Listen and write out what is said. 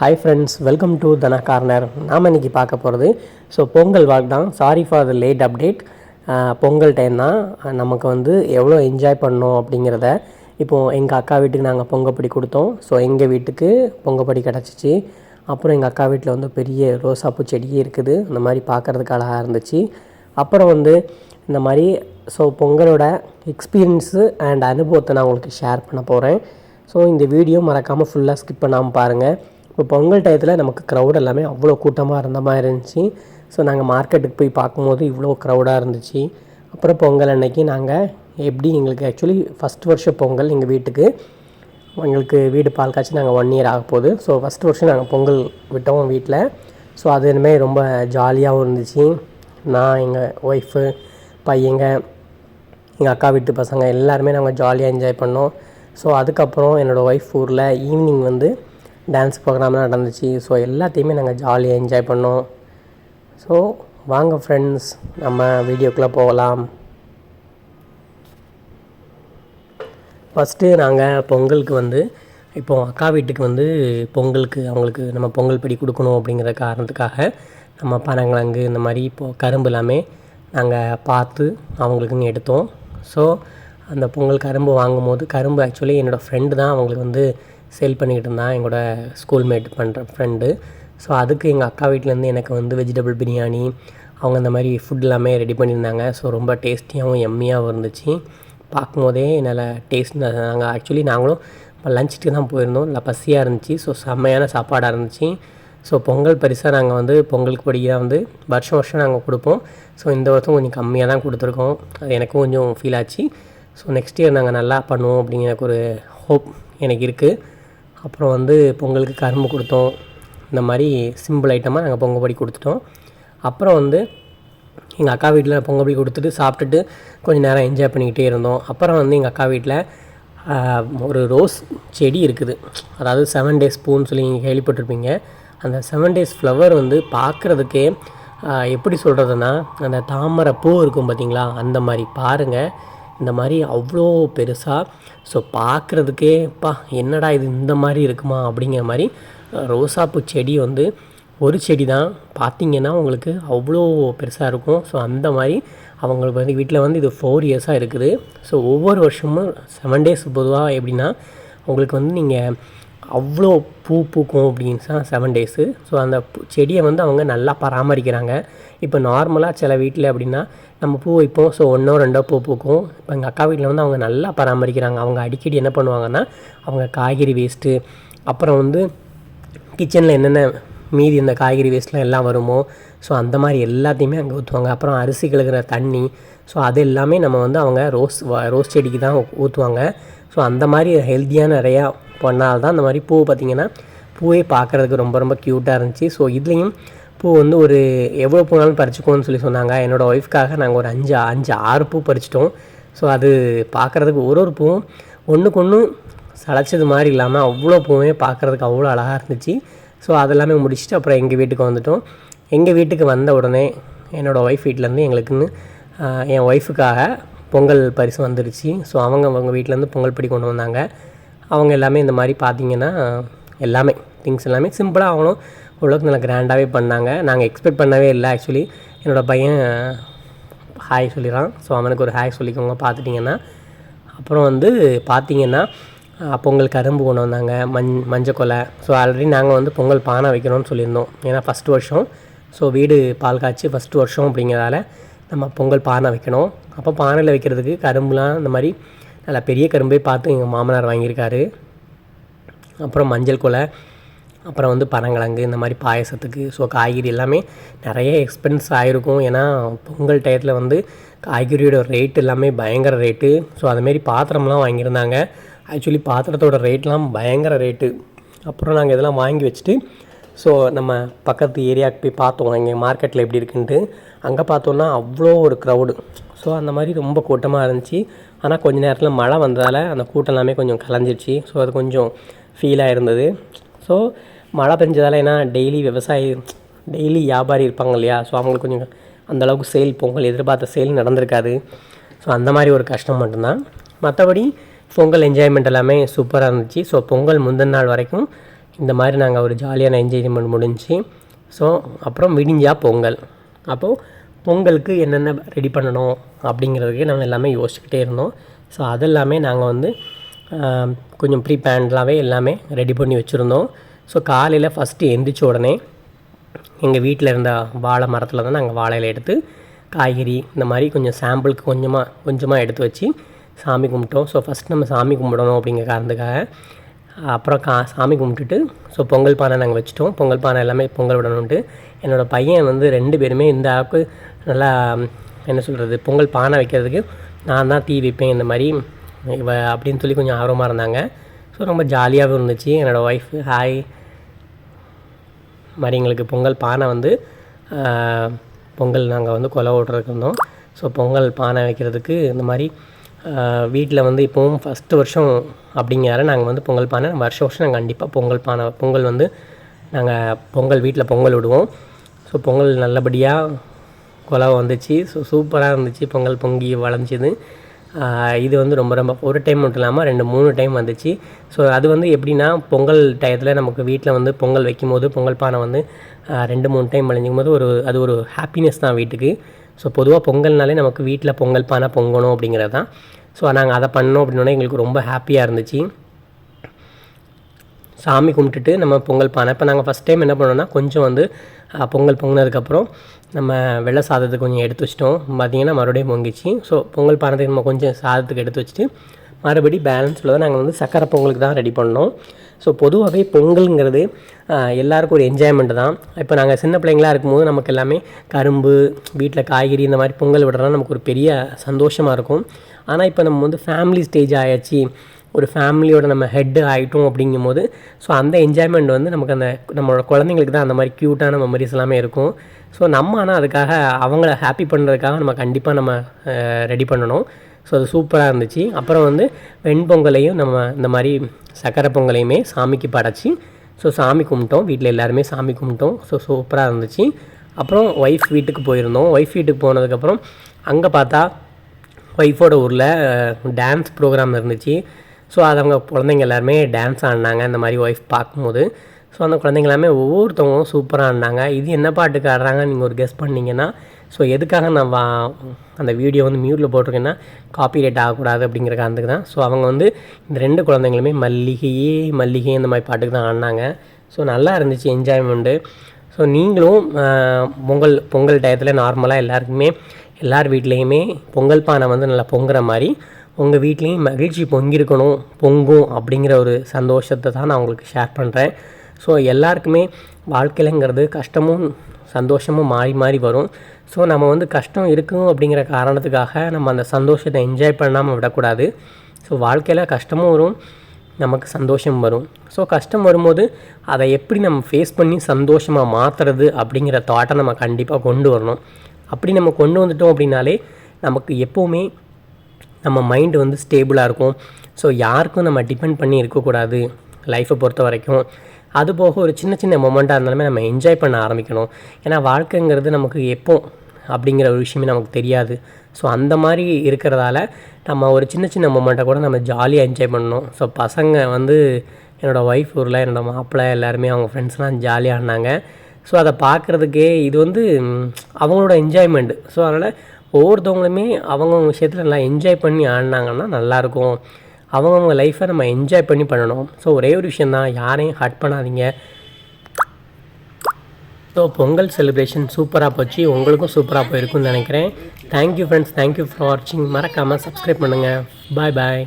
Hi friends welcome to Dhana corner நாம் இன்றைக்கி பார்க்க போகிறது ஸோ பொங்கல் வாக் தான். Sorry for the late update Pongal time தான். நமக்கு வந்து எவ்வளோ என்ஜாய் பண்ணோம் அப்படிங்கிறத இப்போது எங்கள் அக்கா வீட்டுக்கு நாங்கள் பொங்கப்படி கொடுத்தோம். ஸோ எங்கள் வீட்டுக்கு பொங்கப்படி கிடச்சிச்சு. அப்புறம் எங்கள் அக்கா வீட்டில் வந்து பெரிய ரோசாப்பூ செடியே இருக்குது. இந்த மாதிரி பார்க்குறதுக்கு அழகாக இருந்துச்சு. அப்புறம் வந்து இந்த மாதிரி ஸோ பொங்கலோட எக்ஸ்பீரியன்ஸு அண்ட் அனுபவத்தை நான் உங்களுக்கு ஷேர் பண்ண போகிறேன் ஸோ இந்த வீடியோ மறக்காமல் ஃபுல்லாக ஸ்கிப் பண்ணாமல் பாருங்கள் இப்போ பொங்கல் டயத்தில் நமக்கு க்ரௌட் எல்லாமே அவ்வளோ கூட்டமாக இருந்த மாதிரி இருந்துச்சு. ஸோ நாங்கள் மார்க்கெட்டுக்கு போய் பார்க்கும்போது இவ்வளோ க்ரௌடாக இருந்துச்சு. அப்புறம் பொங்கல் அன்னைக்கு நாங்கள் எப்படி எங்களுக்கு ஆக்சுவலி ஃபஸ்ட் வருஷம் பொங்கல் எங்கள் வீட்டுக்கு எங்களுக்கு வீடு பால் காய்ச்சி நாங்கள் ஒன் இயர் ஆக போகுது. ஸோ ஃபஸ்ட் வருஷம் நாங்கள் பொங்கல் விட்டோம் வீட்டில் ஸோ அது இனிமேல் ரொம்ப ஜாலியாகவும் இருந்துச்சு. நான் எங்கள் ஒய்ஃபு பையங்க எங்கள் அக்கா வீட்டு பசங்க எல்லாருமே நாங்கள் ஜாலியாக என்ஜாய் பண்ணோம். ஸோ அதுக்கப்புறம் என்னோடய ஒய்ஃப் ஊரில் ஈவினிங் வந்து டான்ஸ் ப்ரோக்ராம்லாம் நடந்துச்சு. ஸோ எல்லாத்தையுமே நாங்கள் ஜாலியாக என்ஜாய் பண்ணோம். ஸோ வாங்க ஃப்ரெண்ட்ஸ் நம்ம வீடியோக்குள்ளே போகலாம். ஃபஸ்ட்டு நாங்கள் பொங்கலுக்கு வந்து இப்போது அக்கா வீட்டுக்கு வந்து பொங்கலுக்கு அவங்களுக்கு நம்ம பொங்கல் படி கொடுக்கணும் அப்படிங்கிற காரணத்துக்காக நம்ம பனங்கிழங்கு இந்த மாதிரி இப்போது கரும்பு எல்லாமே நாங்கள் பார்த்து அவங்களுக்குன்னு எடுத்தோம். ஸோ அந்த பொங்கல் கரும்பு வாங்கும்போது கரும்பு ஆக்சுவலி என்னோடய ஃப்ரெண்டு தான் அவங்களுக்கு வந்து சேல் பண்ணிக்கிட்டு இருந்தான் எங்களோட ஸ்கூல்மேட் பண்ணுற ஃப்ரெண்டு ஸோ அதுக்கு எங்கள் அக்கா வீட்டிலேருந்து எனக்கு வந்து வெஜிடபிள் பிரியாணி அவங்க இந்த மாதிரி ஃபுட் எல்லாமே ரெடி பண்ணியிருந்தாங்க. ஸோ ரொம்ப டேஸ்டியாகவும் எம்மியாகவும் இருந்துச்சு. பார்க்கும்போதே என்னால் டேஸ்ட் நாங்கள் ஆக்சுவலி நாங்களும் லஞ்சுக்கு தான் போயிருந்தோம். நல்லா பசியாக இருந்துச்சு. ஸோ செம்மையான சாப்பாடாக இருந்துச்சு. ஸோ பொங்கல் பரிசாக நாங்கள் வந்து பொங்கலுக்கு படியாக வந்து வருஷம் வருஷம் நாங்கள் கொடுப்போம். ஸோ இந்த வருஷம் கொஞ்சம் கம்மியாக தான் கொடுத்துருக்கோம். அது எனக்கும் கொஞ்சம் ஃபீல் ஆச்சு. ஸோ நெக்ஸ்ட் இயர் நாங்கள் நல்லா பண்ணுவோம் அப்படிங்கிற எனக்கு ஒரு ஹோப் எனக்கு இருக்குது அப்புறம் வந்து பொங்கலுக்கு கரும்பு கொடுத்தோம். இந்த மாதிரி சிம்பிள் ஐட்டமாக நாங்கள் பொங்கல் படி கொடுத்துட்டோம். அப்புறம் வந்து எங்கள் அக்கா வீட்டில் பொங்கல் படி கொடுத்துட்டு சாப்பிட்டுட்டு கொஞ்சம் நேரம் என்ஜாய் பண்ணிக்கிட்டே இருந்தோம். அப்புறம் வந்து எங்கள் அக்கா வீட்டில் ஒரு ரோஸ் செடி இருக்குது. அதாவது செவன் டேஸ் பூன்னு சொல்லி நீங்கள் கேள்விப்பட்டிருப்பீங்க. அந்த செவன் டேஸ் ஃப்ளவர் வந்து பார்க்குறதுக்கே எப்படி சொல்கிறதுனா அந்த தாமரை பூ இருக்கும் பார்த்தீங்களா அந்த மாதிரி பாருங்கள் இந்த மாதிரி அவ்வளோ பெருசாக ஸோ பார்க்குறதுக்கே பா என்னடா இது இந்த மாதிரி இருக்குமா? அப்படிங்கிற மாதிரி ரோசாப்பூ செடி வந்து ஒரு செடி தான். பார்த்தீங்கன்னா உங்களுக்கு அவ்வளோ பெருசாக இருக்கும். ஸோ அந்த மாதிரி அவங்களுக்கு வந்து வீட்டில் வந்து இது ஃபோர் இயர்ஸாக இருக்குது. ஸோ ஒவ்வொரு வருஷமும் செவன் டேஸ் பொதுவாக எப்படின்னா உங்களுக்கு வந்து நீங்கள் அவ்வளோ பூ பூக்கும் அப்படின்னு செவன் டேஸு ஸோ அந்த செடியை வந்து அவங்க நல்லா பராமரிக்கிறாங்க. இப்போ நார்மலாக சில வீட்டில் அப்படின்னா நம்ம பூ வைப்போம் ஸோ ஒன்றோ ரெண்டோ பூ பூக்கும். இப்போ எங்கள் அக்கா வீட்டில் வந்து அவங்க நல்லா பராமரிக்கிறாங்க. அவங்க அடிக்கடி என்ன பண்ணுவாங்கன்னா அவங்க காய்கறி வேஸ்ட்டு அப்புறம் வந்து கிச்சனில் என்னென்ன மீதி இந்த காய்கறி வேஸ்ட்லாம் எல்லாம் வருமோ ஸோ அந்த மாதிரி எல்லாத்தையுமே அங்கே ஊற்றுவாங்க அப்புறம் அரிசி கழுகிற தண்ணி ஸோ அது எல்லாமே நம்ம வந்து அவங்க ரோஸ் ரோஸ் செடிக்கு தான் ஊற்றுவாங்க ஸோ அந்த மாதிரி ஹெல்த்தியாக நிறையா பண்ணால் தான் அந்த மாதிரி பூ பார்த்திங்கன்னா பூவே பார்க்குறதுக்கு ரொம்ப ரொம்ப க்யூட்டாக இருந்துச்சு. ஸோ இதுலேயும் பூ வந்து ஒரு எவ்வளோ பூனாலும் பறிச்சுக்கோன்னு சொல்லி சொன்னாங்க. என்னோடய ஒய்ஃப்காக நாங்கள் ஒரு அஞ்சு அஞ்சு ஆறு பூ பறிச்சிட்டோம். ஸோ அது பார்க்குறதுக்கு ஒரு ஒரு பூவும் ஒன்றுக்கு ஒன்று சளைச்சது மாதிரி இல்லாமல் அவ்வளோ பூவே பார்க்குறதுக்கு அவ்வளோ அழகாக இருந்துச்சு. ஸோ அதெல்லாமே முடிச்சுட்டு அப்புறம் எங்கள் வீட்டுக்கு வந்துட்டோம். எங்கள் வீட்டுக்கு வந்த உடனே என்னோடய ஒய்ஃப் வீட்டிலேருந்து எங்களுக்குன்னு என் ஒய்ஃபுக்காக பொங்கல் பரிசு வந்துருச்சு. ஸோ அவங்க அவங்க வீட்டிலேருந்து பொங்கல் படி கொண்டு வந்தாங்க. அவங்க எல்லாமே இந்த மாதிரி பார்த்திங்கன்னா எல்லாமே திங்ஸ் எல்லாமே சிம்பிளாக அவங்களும் ஓரளவுக்கு நல்லா கிராண்டாகவே பண்ணாங்க. நாங்கள் எக்ஸ்பெக்ட் பண்ணவே இல்லை ஆக்சுவலி என்னோடய பையன் ஹாய் சொல்லிடுறான் ஸோ அவனுக்கு ஒரு ஹாய் சொல்லிக்கோங்க பார்த்துட்டிங்கன்னா. அப்புறம் வந்து பார்த்தீங்கன்னா பொங்கல் கரும்பு கொண்டு வந்தாங்க மஞ் மஞ்சள் கொலை. ஸோ ஆல்ரெடி நாங்கள் வந்து பொங்கல் பானை வைக்கணும்னு சொல்லியிருந்தோம். ஏன்னா ஃபஸ்ட் வருஷம். ஸோ வீடு பால் காய்ச்சி ஃபஸ்ட் வருஷம் அப்படிங்கிறதால நம்ம பொங்கல் பானை வைக்கணும். அப்போ பானையில் வைக்கிறதுக்கு கரும்புலாம் இந்த மாதிரி நல்லா பெரிய கரும்பே பார்த்து எங்கள் மாமனார் வாங்கியிருக்காரு. அப்புறம் மஞ்சள் கொலை. அப்புறம் வந்து பனங்கிழங்கு இந்த மாதிரி பாயசத்துக்கு ஸோ காய்கறி எல்லாமே நிறைய எக்ஸ்பென்ஸ் ஆகிருக்கும் ஏன்னா பொங்கல் டயத்தில் வந்து காய்கறியோட ரேட் எல்லாமே பயங்கர ரேட்டு ஸோ அதுமாரி பாத்திரம்லாம் வாங்கியிருந்தாங்க. ஆக்சுவலி பாத்திரத்தோட ரேட்லாம் பயங்கர ரேட்டு அப்புறம் நாங்கள் இதெல்லாம் வாங்கி வச்சுட்டு ஸோ நம்ம பக்கத்து ஏரியாவுக்கு போய் பார்த்தோம். இங்கே மார்க்கெட்டில் எப்படி இருக்குன்ட்டு. அங்கே பார்த்தோன்னா அவ்வளோ ஒரு க்ரௌடு ஸோ அந்த மாதிரி ரொம்ப கூட்டமாக இருந்துச்சு. ஆனால் கொஞ்ச நேரத்தில் மழை வந்ததால் அந்த கூட்டம் எல்லாமே கொஞ்சம் கலைஞ்சிருச்சு. ஸோ அது கொஞ்சம் ஃபீலாக இருந்தது. ஸோ மழை பெஞ்சதால் ஏன்னா டெய்லி விவசாயி டெய்லி வியாபாரி இருப்பாங்க இல்லையா? ஸோ அவங்களுக்கு கொஞ்சம் அந்தளவுக்கு சேல் பொங்கல் எதிர்பார்த்த சேல் நடந்திருக்காது. ஸோ அந்த மாதிரி ஒரு கஷ்டம் மட்டும்தான். மற்றபடி பொங்கல் என்ஜாய்மெண்ட் எல்லாமே சூப்பராக இருந்துச்சு. ஸோ பொங்கல் முந்தின நாள் வரைக்கும் இந்த மாதிரி நாங்கள் ஒரு ஜாலியான என்ஜாய்மெண்ட் முடிஞ்சு ஸோ அப்புறம் விடிஞ்சா பொங்கல். அப்போது பொங்கலுக்கு என்னென்ன ரெடி பண்ணணும் அப்படிங்கிறதுக்கு நாங்கள் எல்லாமே யோசிச்சுக்கிட்டே இருந்தோம். ஸோ அதெல்லாமே நாங்கள் வந்து கொஞ்சம் ப்ரீ பிளான்லாகவே எல்லாமே ரெடி பண்ணி வச்சுருந்தோம். ஸோ காலையில் ஃபஸ்ட்டு எந்திரிச்ச உடனே எங்கள் வீட்டில் இருந்த வாழை மரத்தில் தான் நாங்கள் வாழையில் எடுத்து காய்கறி இந்த மாதிரி கொஞ்சம் சாம்பிளுக்கு கொஞ்சமாக கொஞ்சமாக எடுத்து வச்சு சாமி கும்பிட்டோம். ஸோ ஃபஸ்ட் நம்ம சாமி கும்பிடணும் அப்படிங்கிற காரணத்துக்காக அப்புறம் கா சாமி கும்பிட்டுட்டு ஸோ பொங்கல் பானை நாங்கள் வச்சுட்டோம். பொங்கல் பானை எல்லாமே பொங்கல் விடணுன்ட்டு என்னோடய பையன் வந்து ரெண்டு பேருமே இந்த ஆப்பு நல்லா என்ன சொல்கிறது பொங்கல் பானை வைக்கிறதுக்கு நான் தான் தீ வைப்பேன் இந்த மாதிரி அப்படின்னு சொல்லி கொஞ்சம் ஆர்வமாக இருந்தாங்க. ஸோ ரொம்ப ஜாலியாகவும் இருந்துச்சு. என்னோடய ஒய்ஃப் ஹாய் மாதிரி எங்களுக்கு பொங்கல் பானை வந்து பொங்கல் நாங்கள் வந்து கொலை ஓட்டுறதுக்கு இருந்தோம். ஸோ பொங்கல் பானை வைக்கிறதுக்கு இந்த மாதிரி வீட்டில் வந்து இப்போவும் ஃபஸ்ட்டு வருஷம் அப்படிங்கிற நாங்கள் வந்து பொங்கல் பானை வருஷம் வருஷம் நாங்கள் கண்டிப்பாக பொங்கல் பானை பொங்கல் வந்து நாங்கள் பொங்கல் வீட்டில் பொங்கல் விடுவோம். ஸோ பொங்கல் நல்லபடியாக குலவை வந்துச்சு. ஸோ சூப்பராக இருந்துச்சு. பொங்கல் பொங்கி வளைஞ்சிது இது வந்து ரொம்ப ரொம்ப ஒரு டைம் மட்டும் இல்லாமல் ரெண்டு மூணு டைம் வந்துச்சு. ஸோ அது வந்து எப்படின்னா பொங்கல் டயத்தில் நமக்கு வீட்டில் வந்து பொங்கல் வைக்கும்போது பொங்கல் பானை வந்து ரெண்டு மூணு டைம் விளைஞ்சிக்கும் போது ஒரு அது ஒரு ஹாப்பினஸ் தான் வீட்டுக்கு. ஸோ பொதுவாக பொங்கல்னாலே நமக்கு வீட்டில் பொங்கல் பானை பொங்கணும் அப்படிங்கிறது தான். ஸோ நாங்கள் அதை பண்ணோம் அப்படின்னோடனே எங்களுக்கு ரொம்ப ஹாப்பியாக இருந்துச்சு. சாமி கும்பிட்டுட்டு நம்ம பொங்கல் பானை. இப்போ நாங்கள் ஃபஸ்ட் டைம் என்ன பண்ணோம்னா கொஞ்சம் வந்து பொங்கல் பொங்கினதுக்கப்புறம் நம்ம வெள்ளை சாதத்தை கொஞ்சம் எடுத்து வச்சிட்டோம். பார்த்திங்கன்னா மறுபடியும் பொங்கிச்சு ஸோ பொங்கல் பானத்துக்கு நம்ம கொஞ்சம் சாதத்துக்கு எடுத்து வச்சுட்டு மறுபடி பேலன்ஸ் உள்ளதை நாங்கள் வந்து சக்கரை பொங்கலுக்கு தான் ரெடி பண்ணோம். ஸோ பொதுவாகவே பொங்கலுங்கிறது எல்லாருக்கும் ஒரு என்ஜாய்மெண்ட் தான். இப்போ நாங்கள் சின்ன பிள்ளைங்களா இருக்கும்போது நமக்கு எல்லாமே கரும்பு வீட்டில் காய்கறி இந்த மாதிரி பொங்கல் விடுறதுலாம் நமக்கு ஒரு பெரிய சந்தோஷமாக இருக்கும். ஆனால் இப்போ நம்ம வந்து ஃபேமிலி ஸ்டேஜ் ஆயாச்சு. ஒரு ஃபேமிலியோட நம்ம ஹெட்டு ஆகிட்டோம் அப்படிங்கும்போது ஸோ அந்த என்ஜாய்மெண்ட் வந்து நமக்கு அந்த நம்மளோட குழந்தைங்களுக்கு தான் அந்த மாதிரி க்யூட்டான மெமரிஸ் எல்லாமே இருக்கும். ஸோ நம்ம ஆனால் அதுக்காக அவங்கள ஹாப்பி பண்ணுறதுக்காக நம்ம கண்டிப்பாக நம்ம ரெடி பண்ணணும். ஸோ அது சூப்பராக இருந்துச்சு. அப்புறம் வந்து வெண்பொங்கலையும் நம்ம இந்த மாதிரி சக்கரை பொங்கலையுமே சாமிக்கு படைச்சி ஸோ சாமி கும்பிட்டோம். வீட்டில் எல்லாருமே சாமி கும்பிட்டோம். ஸோ சூப்பராக இருந்துச்சு. அப்புறம் ஒய்ஃப் வீட்டுக்கு போயிருந்தோம். ஒய்ஃப் வீட்டுக்கு போனதுக்கப்புறம் அங்கே பார்த்தா ஒய்ஃபோட ஊரில் டான்ஸ் ப்ரோக்ராம் இருந்துச்சு. ஸோ அது அவங்க குழந்தைங்க எல்லாருமே டான்ஸ் ஆடினாங்க இந்த மாதிரி ஒய்ஃப் பார்க்கும்போது. ஸோ அந்த குழந்தைங்க எல்லாமே ஒவ்வொருத்தவங்களும் சூப்பராக ஆடினாங்க. இது என்ன பாட்டுக்கு ஆடுறாங்க நீங்கள் ஒரு கெஸ் பண்ணீங்கன்னா ஸோ எதுக்காக நான் வா அந்த வீடியோ வந்து மியூட்டில் போட்டிருக்கேன்னா காப்பி ரேட் ஆகக்கூடாது அப்படிங்கிற காரணத்துக்கு தான். ஸோ அவங்க வந்து இந்த ரெண்டு குழந்தைங்களுமே மல்லிகையே மல்லிகை இந்த மாதிரி பாட்டுக்கு தான் ஆடினாங்க. ஸோ நல்லா இருந்துச்சு என்ஜாய்மெண்ட்டு ஸோ நீங்களும் பொங்கல் பொங்கல் டயத்தில் நார்மலாக எல்லாருக்குமே எல்லார் வீட்லேயுமே பொங்கல் பானை வந்து நல்லா பொங்குற மாதிரி உங்கள் வீட்லேயும் மகிழ்ச்சி பொங்கியிருக்கணும் பொங்கும் அப்படிங்கிற ஒரு சந்தோஷத்தை தான் நான் உங்களுக்கு ஷேர் பண்ணுறேன் ஸோ எல்லாருக்குமே வாழ்க்கையிலங்கிறது கஷ்டமும் சந்தோஷமும் மாறி மாறி வரும். ஸோ நம்ம வந்து கஷ்டம் இருக்கும் அப்படிங்கிற காரணத்துக்காக நம்ம அந்த சந்தோஷத்தை என்ஜாய் பண்ணாமல் விடக்கூடாது. ஸோ வாழ்க்கையில் கஷ்டமும் வரும் நமக்கு சந்தோஷம் வரும். ஸோ கஷ்டம் வரும்போது அதை எப்படி நம்ம ஃபேஸ் பண்ணி சந்தோஷமாக மாற்றுறது அப்படிங்கிற தாட்டை நம்ம கண்டிப்பாக கொண்டு வரணும். அப்படி நம்ம கொண்டு வந்துட்டோம் அப்படின்னாலே நமக்கு எப்போவுமே நம்ம மைண்டு வந்து ஸ்டேபிளாக இருக்கும். ஸோ யாருக்கும் நம்ம டிபெண்ட் பண்ணி இருக்கக்கூடாது லைஃப்பை பொறுத்த வரைக்கும். அது போக ஒரு சின்ன சின்ன மொமெண்ட்டாக இருந்தாலுமே நம்ம என்ஜாய் பண்ண ஆரம்பிக்கணும். ஏன்னா வாழ்க்கைங்கிறது நமக்கு எப்போ அப்படிங்கிற ஒரு விஷயமே நமக்கு தெரியாது. ஸோ அந்த மாதிரி இருக்கிறதால நம்ம ஒரு சின்ன சின்ன மொமெண்ட்டை கூட நம்ம ஜாலியாக என்ஜாய் பண்ணணும். ஸோ பசங்க வந்து என்னோடய ஒய்ஃப் ஊரில் என்னோடய மாப்பிள்ளை எல்லாருமே அவங்க ஃப்ரெண்ட்ஸ்லாம் ஜாலியாக இருந்தாங்க ஸோ அதை பார்க்குறதுக்கே இது வந்து அவங்களோட என்ஜாய்மெண்ட் ஸோ அதனால் ஒவ்வொருத்தவங்களுமே அவங்கவுங்க விஷயத்தில் நல்லா என்ஜாய் பண்ணி ஆடினாங்கன்னா நல்லாயிருக்கும் அவங்கவுங்க லைஃப்பை நம்ம என்ஜாய் பண்ணி பண்ணணும். ஸோ ஒரே ஒரு விஷயந்தான் யாரையும் ஹர்ட் பண்ணாதீங்க. ஸோ பொங்கல் செலிப்ரேஷன் சூப்பராக போச்சு. உங்களுக்கும் சூப்பராக போயிருக்கும்னு நினைக்கிறேன். தேங்க்யூ ஃப்ரெண்ட்ஸ் தேங்க்யூ ஃபார் வாட்சிங் மறக்காமல் சப்ஸ்கிரைப் பண்ணுங்கள் பாய் பாய்